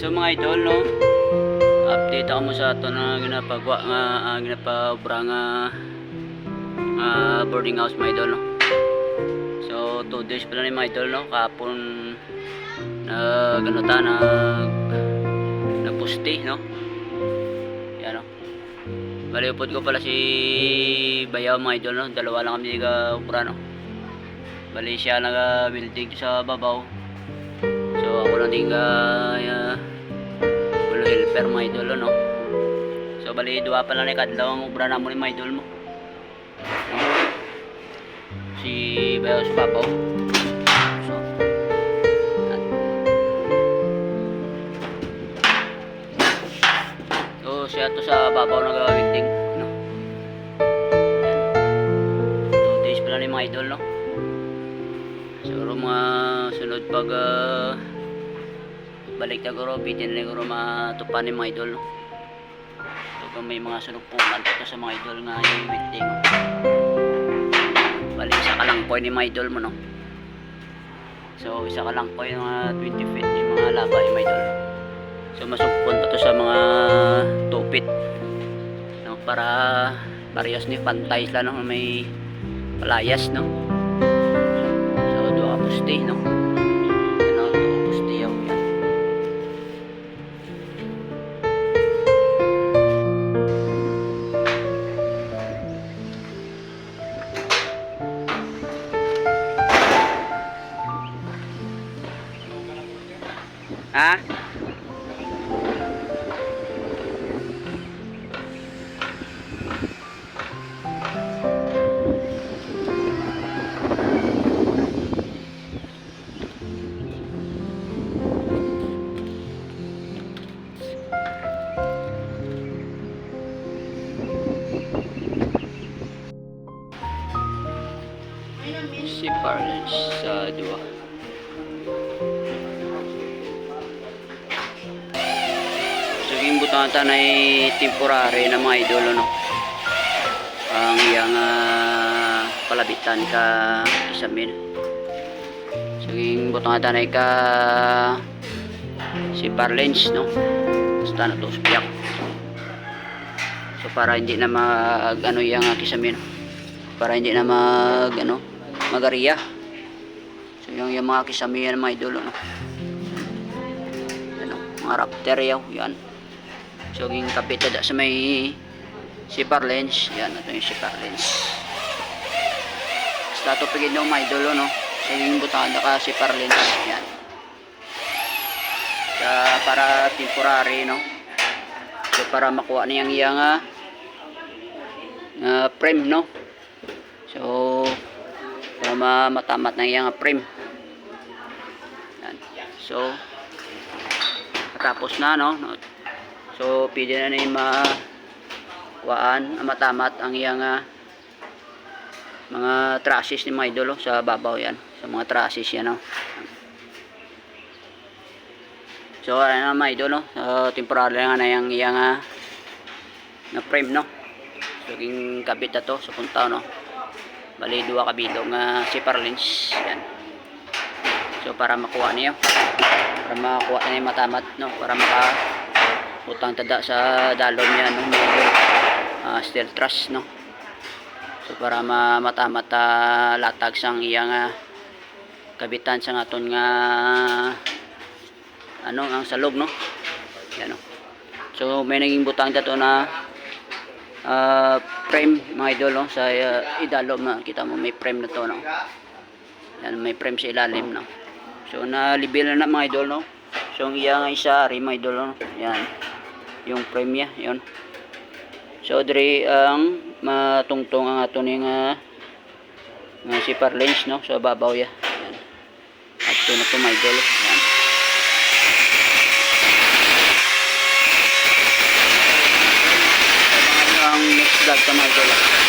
So mga idol no, update ako mo sa ito na ginapagwa nga uh, ginapabra nga ah, boarding house mga idol no. So 2 days pala ni mga idol no, kahapon nag ano ta nag nagpusti no. Yan no. Balipod ko pala si Bayaw mga idol no, dalawa lang kami ka ubra no. Bali siya nag-building sa babaw. So ako lang din uh, helper mga idol no. So bali duwa pa lang ni kadlaw ang ubra namo ni mga idol mo. Si Bayo sa papaw. So So siya to sa babaw nag-building no. Yan. Two days pa lang ni mga idol no. Siguro mga sunod pag ah, balik na guro, bitin na guro matupan mga idol. No? So kung may mga sunog puman ito sa mga idol nga yung wedding. Balik isa ka lang po ni mga idol mo no. So isa ka lang po yung mga 20 feet yung mga laba yung mga idol. So masugpon pa to sa mga tupit. No, para parehas ni pantay sila no may palayas no. So, dua ka pusti, no? Ha? Si Parlance sa dua. So, butatan ay temporary na mga idolo, no? Ang iyang ah, palabitan ka isamin. So, yung butatan ay ka si Parlance, no? Basta na to, spiyak. So, para hindi na mag, ano yung kisamin, para hindi na mag, ano, magariya. So, yung, yung mga kisamihan mga idolo, no? ano, mga raptor yaw, yan. So, yung kapit na sa may zipper lens, yan, ito yung zipper lens. Basta ito pigin ng mga idolo, no? So, yung butanda ka, zipper lens, yan. Sa, para temporary, no? So, para makuha niyang iyang ah, ah, frame, no? So, para ma matamat ng iyang frame. Yan. So, tapos na no? So pwede na ni ma kuhaan matamat ang iyang ah, mga trusses ni mga idolo sa babaw yan. Sa mga trusses yan no so ano na mga idolo so, temporary nga na yung iyang ah, na frame no? So yung kabit na to sa punta no? Bali dua kabilong nga si Parlins yan. So para makuha niyo. Para makakuha niya matamat no? Para maka utang tada sa dalom niya no? Uh, steel truss no? So para ma uh, latag sang iyang ah, kabitan sa aton nga ano ang salog no? Yan no? So may naging butang dato na ah, frame mga idol no? Sa uh, idalom na kita mo may frame na to no? Yan may frame sa ilalim no? So na libil na mga idol no? So ang iya nga isa rin mga idol no? Yan yung frame niya yun. So diri ang matungtong ang ato ni nga nga si lens no? So babaw ya. Yan. At ito na to mga idol yan ang next vlog sa mga idol